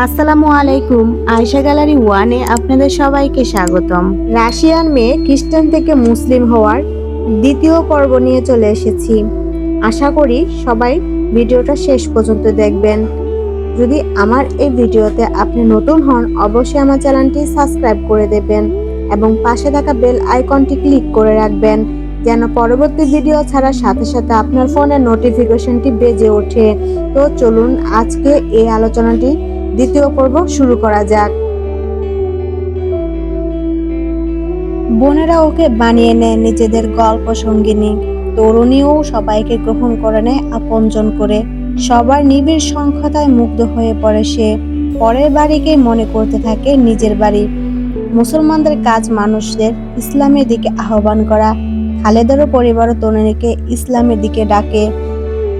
আসসালামু আলাইকুম, আয়শা গ্যালারি ওয়ানে আপনাদের সবাইকে স্বাগতম। রাশিয়ান মেয়ে খ্রিস্টান থেকে মুসলিম হওয়ার দ্বিতীয় পর্ব নিয়ে চলে এসেছি। আশা করি সবাই ভিডিওটা শেষ পর্যন্ত দেখবেন। যদি আমার এই ভিডিওতে আপনি নতুন হন, অবশ্যই আমার চ্যানেলটি সাবস্ক্রাইব করে দেবেন এবং পাশে থাকা বেল আইকনটি ক্লিক করে রাখবেন, যেন পরবর্তী ভিডিও ছাড়ার সাথে সাথে আপনার ফোনের নোটিফিকেশনটি বেজে ওঠে। তো চলুন আজকে এই আলোচনাটি দ্বিতীয় পর্ব শুরু করা যাক। বোনেরা ওকে বানিয়ে নেয় নিজেদের গল্প সঙ্গিনী। তরুণীও সবাইকে গ্রহণ করে নেয় আপনজন করে। সবার নিবিড় সংখ্যাতায় মুগ্ধ হয়ে পড়ে সে। পরের বাড়িকে মনে করতে থাকে নিজের বাড়ি। মুসলমানদের কাজ মানুষদের ইসলামের দিকে আহ্বান করা। খালেদেরও পরিবার তরুণীকে ইসলামের দিকে ডাকে।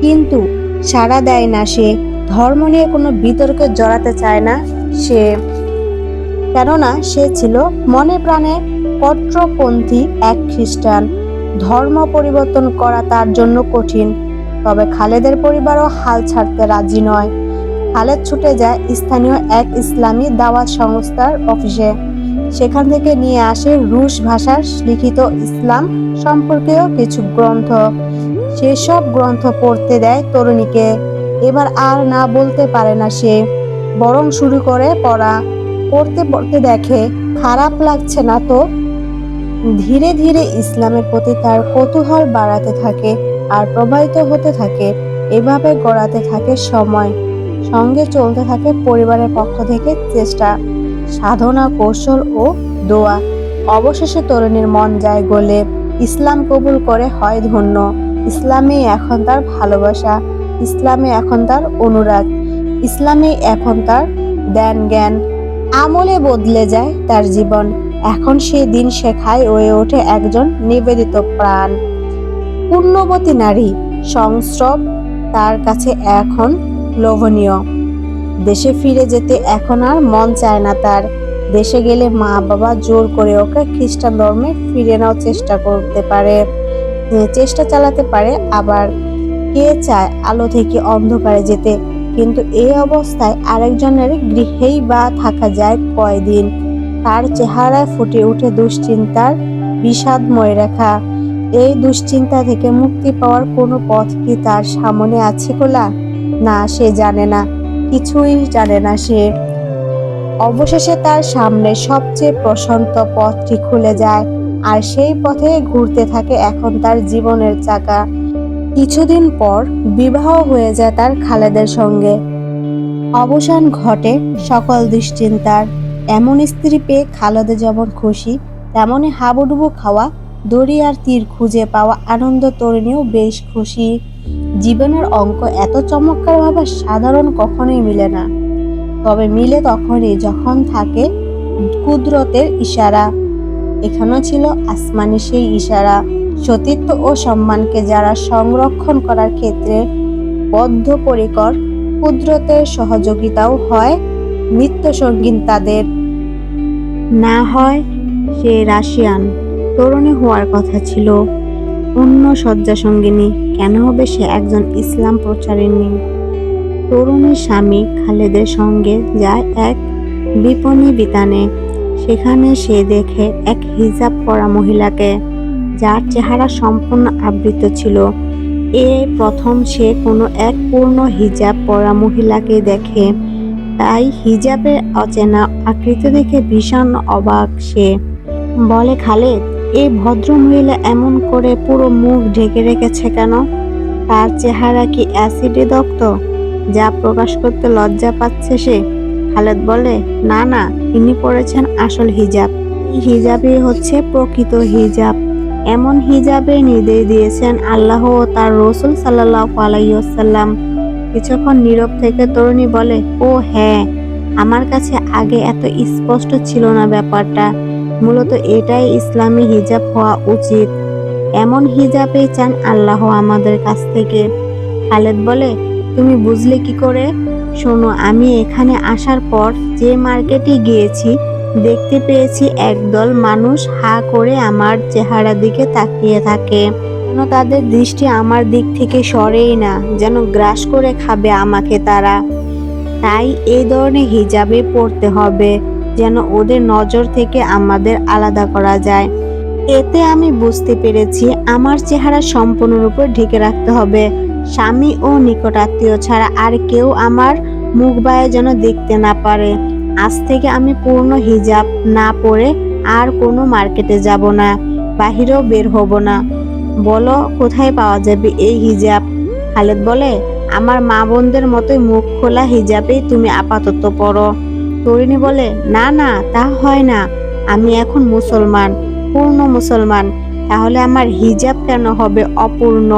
কিন্তু সাড়া দেয় না সে। ধর্ম নিয়ে কোনো বিতর্কে জড়াতে চায় না সে। কেননা সে ছিল মনে প্রাণে কট্টরপন্থী এক খ্রিস্টান। ধর্ম পরিবর্তন করা তার জন্য কঠিন। তবে খালেদের পরিবারও হাল ছাড়তে রাজি নয়। খালেদ ছুটে যায় স্থানীয় এক ইসলামী দাওয়াত সংস্থার অফিসে। সেখান থেকে নিয়ে আসে রুশ ভাষার লিখিত ইসলাম সম্পর্কেও কিছু গ্রন্থ। সেসব গ্রন্থ পড়তে দেয় তরুণীকে। এবার আর না বলতে পারে না সে। বরং শুরু করে পড়া। পড়তে পড়তে দেখে, খারাপ লাগছে না তো? ধীরে ধীরে ইসলামের প্রতি তার কৌতূহল বাড়াতে থাকে আর প্রবাহিত হতে থাকে। এভাবে গড়াতে থাকে সময়। সঙ্গে চলতে থাকে পরিবারের পক্ষ থেকে চেষ্টা, সাধনা, কৌশল ও দোয়া। অবশেষে তরুণীর মন যায় গলে। ইসলাম কবুল করে হয় ধন্য। ইসলামে এখন তার ভালোবাসা। ইসলামে এখন তার অনুরাগ। ইসলামে এখন তার জ্ঞান জ্ঞান আমলে বদলে যায় তার জীবন। এখন সে দিন শেখায় হয়ে ওঠে একজন নিবেদিত প্রাণ। পুণ্যবতী নারী, সংস্রব, তার কাছে এখন লোভনীয়। দেশে ফিরে যেতে এখন আর মন চায় না তার। দেশে গেলে মা বাবা জোর করে ওকে খ্রিস্টান ধর্মে ফিরে নেওয়ার চেষ্টা করতে পারে। চেষ্টা চালাতে পারে আবার। কে চায় আলো থেকে অন্ধকারে যেতে? কিন্তু এই অবস্থায় আরেকজনের গৃহেই বা থাকা যায় কয়দিন। তার চেহারায় ফুটে উঠে দুশ্চিন্তার বিষাদময় রেখা এই দুশ্চিন্তা থেকে মুক্তি পাওয়ার কোনো পথ কি তার সামনে আছে খোলা না, সে জানে না। কিছুই জানে না সে। অবশেষে তার সামনে সবচেয়ে প্রশান্ত পথটি খুলে যায়। আর সেই পথে ঘুরতে থাকে এখন তার জীবনের চাকা। কিছুদিন পর বিবাহ হয়ে যায় তার খালেদের সঙ্গে। অবসান ঘটে সকল দুশ্চিন্তার। এমন স্ত্রী পেয়ে খালেদে যেমন খুশি তেমনই হাবুডুবু খাওয়া, দড়ি আর তীর খুঁজে পাওয়া আনন্দ তরুণীও বেশ খুশি। জীবনের অঙ্ক এত চমৎকারভাবে সাধারণ কখনোই মিলে না। তবে মিলে তখনই যখন থাকে কুদরতের ইশারা। এখানেও ছিল আসমানি সেই ইশারা। সতীত্ব ও সম্মানকে যারা সংরক্ষণ করার ক্ষেত্রে বদ্ধপরিকর, কুদরতের সহযোগিতাও হয় সঙ্গীন তাদের। না হয় সে রাশিয়ান, তরুণী হওয়ার কথা ছিল। অন্য শয্যা সঙ্গিনী কেন হবে সে একজন ইসলাম প্রচারিণী? তরুণীর স্বামী খালেদের সঙ্গে যায় এক বিপণী বিতানে সেখানে সে দেখে এক হিজাব পরা মহিলাকে যার চেহারা সম্পূর্ণ আবৃত ছিল। এ প্রথম সে কোনো এক পূর্ণ হিজাব পরা মহিলাকে দেখে। তাই হিজাবের অচেনা আকৃতি দেখে ভীষণ অবাক সে। বলে, খালেদ, এই ভদ্র মহিলা এমন করে পুরো মুখ ঢেকে রেখেছে কেন? তার চেহারা কি অ্যাসিডে দগ্ধ? যা প্রকাশ করতে লজ্জা পাচ্ছে সে? খালেদ বলে, না না, ইনি পড়েছেন আসল হিজাব। হিজাবই হচ্ছে প্রকৃত হিজাব। এমন হিজাবে নির্দেশ দিয়েছেন আল্লাহ ও তার রসুল সাল্লাহ আলাইসাল্লাম কিছুক্ষণ নীরব থেকে তরুণী বলে, ও হ্যাঁ আমার কাছে আগে এত স্পষ্ট ছিল না ব্যাপারটা। মূলত এটাই ইসলামী হিজাব হওয়া উচিত। এমন হিজাবে চান আল্লাহ আমাদের কাছ থেকে। খালেদ বলে, তুমি বুঝলে কি করে? শোনো, আমি এখানে আসার পর যে মার্কেটে গিয়েছি দেখতে পেয়েছি একদল মানুষ হা করে আমার চেহারা দিকে তাকিয়ে থাকে। যেন তাদের দৃষ্টি আমার দিক থেকে সরেই না, যেন গ্রাস করে খাবে আমাকে তারা। তাই এই ধরনের হিজাবে পড়তে হবে, যেন ওদের নজর থেকে আমাদের আলাদা করা যায়। এতে আমি বুঝতে পেরেছি আমার চেহারা সম্পূর্ণরূপে ঢেকে রাখতে হবে। স্বামী ও নিকটাত্মীয় ছাড়া আর কেউ আমার মুখ বায়ে যেন দেখতে না পারে। আজ থেকে আমি পূর্ণ হিজাব না পরে আর কোনো মার্কেটে যাব না, বাহিরেও বের হব না। বলো, কোথায় পাওয়া যাবে এই হিজাব? খালেদ বলে, আমার মা বোনদের মতোই মুখ খোলা হিজাবেই তুমি আপাতত পড়ো। তরিণী বলে, না না, তা হয় না। আমি এখন মুসলমান, পূর্ণ মুসলমান। তাহলে আমার হিজাব কেন হবে অপূর্ণ?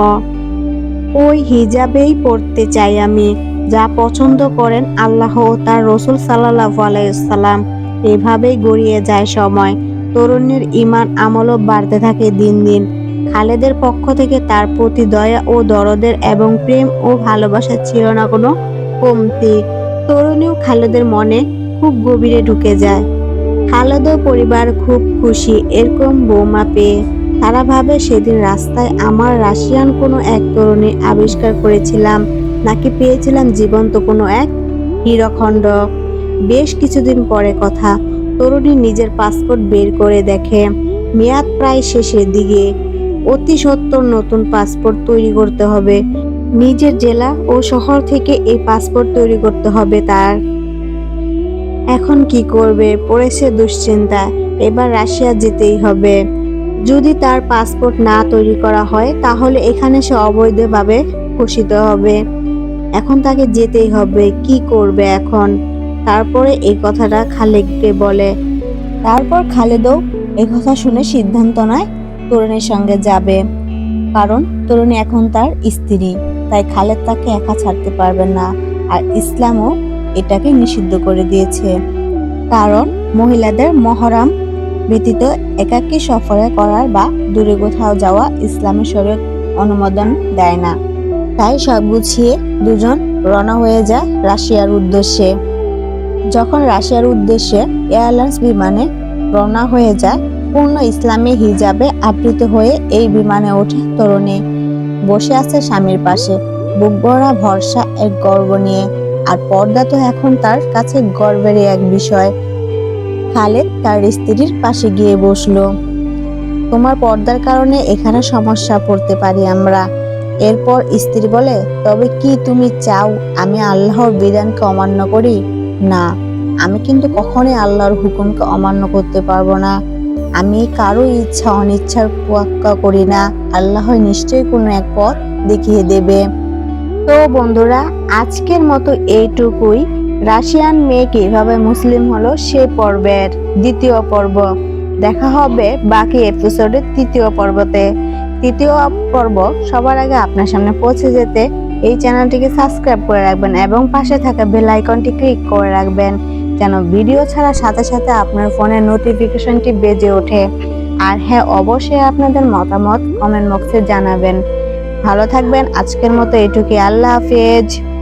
ওই হিজাবেই পড়তে চাই আমি। যা পছন্দ করেন আল্লাহ ও তার রসুল সাল্লাহ আলাইসাল্লাম এভাবেই গড়িয়ে যায় সময়। তরুণীর ইমান আমলও বাড়তে থাকে দিন দিন। খালেদের পক্ষ থেকে তার প্রতি দয়া ও দরদের এবং প্রেম ও ভালোবাসা ছিল না কোনো কমতি। তরুণীও খালেদের মনে খুব গভীরে ঢুকে যায়। খালেদ পরিবার খুব খুশি, এরকম বৌমা পেয়ে তারা ভাবে সেদিন রাস্তায় আমার রাশিয়ান কোনো এক তরুণী আবিষ্কার করেছিলাম, নাকি পেয়েছিলাম জীবন্ত কোনো এক হীরখণ্ড। বেশ কিছুদিন পরে কথা, তরুণী নিজের পাসপোর্ট বের করে দেখে, মেয়াদ প্রায় শেষের দিকে। অতি সত্বর নতুন পাসপোর্ট তৈরি করতে হবে। নিজের জেলা ও শহর থেকে এই পাসপোর্ট তৈরি করতে হবে তার। এখন কি করবে? পড়েছে দুশ্চিন্তা। এবার রাশিয়া যেতেই হবে। যদি তার পাসপোর্ট না তৈরি করা হয়, তাহলে এখানে সে অবৈধভাবে ঘোষিত হবে। এখন তাকে যেতেই হবে, কি করবে এখন? তারপরে এই কথাটা খালেদকে বলে। তারপর খালেদও এই কথা শুনে সিদ্ধান্ত নেয় তরুণীর সঙ্গে যাবে। কারণ তরুণী এখন তার স্ত্রী, তাই খালেদ তাকে একা ছাড়তে পারবে না। আর ইসলামও এটাকে নিষিদ্ধ করে দিয়েছে। কারণ মহিলাদের মহরম ব্যতীত একাকী সফরে করার বা দূরে কোথাও যাওয়া ইসলামী শরীর অনুমোদন দেয় না। তাই সব গুছিয়ে দুজন রওনা হয়ে যায় রাশিয়ার উদ্দেশ্যে। যখন রাশিয়ার উদ্দেশ্যে এয়ারলাইন্স বিমানে রওনা হয়ে যায়, পূর্ণ ইসলামী হিজাবে আবৃত হয়ে এই বিমানে ওঠে তরুণী। বসে আছে স্বামীর পাশে। বুক ভরা ভরসা এক গর্ব নিয়ে। আর পর্দা তো এখন তার কাছে গর্বেরই এক বিষয়। খালেদ তার স্ত্রীর পাশে গিয়ে বসল। তোমার পর্দার কারণে এখানে সমস্যা পড়তে পারি আমরা। এরপর স্ত্রী বলে, তবে কি তুমি চাও আমি আল্লাহর বিধানকে অমান্য করি? না, আমি কিন্তু কখনোই আল্লাহর হুকুমকে অমান্য করতে পারব না। আমি কারও ইচ্ছা অনিচ্ছার তোয়াক্কা করি না। আল্লাহ নিশ্চয়ই কোনো এক পথ দেখিয়ে দেবে। তো বন্ধুরা, আজকের মতো এইটুকুই। রাশিয়ান মেয়ে কীভাবে মুসলিম হলো সে পর্বের দ্বিতীয় পর্ব। দেখা হবে বাকি এপিসোডের তৃতীয় পর্বতে। তৃতীয় পর্ব সবার আগে আপনার সামনে পৌঁছে যেতে এই চ্যানেলটিকে সাবস্ক্রাইব করে রাখবেন এবং পাশে থাকা বেল আইকনটি ক্লিক করে রাখবেন যেন ভিডিও ছাড়ার সাথে সাথে আপনার ফোনের নোটিফিকেশনটি বেজে ওঠে। আর হ্যাঁ অবশ্যই আপনাদের মতামত কমেন্ট বক্সে জানাবেন। ভালো থাকবেন, আজকের মতো এটুকুই। আল্লাহ হাফেজ।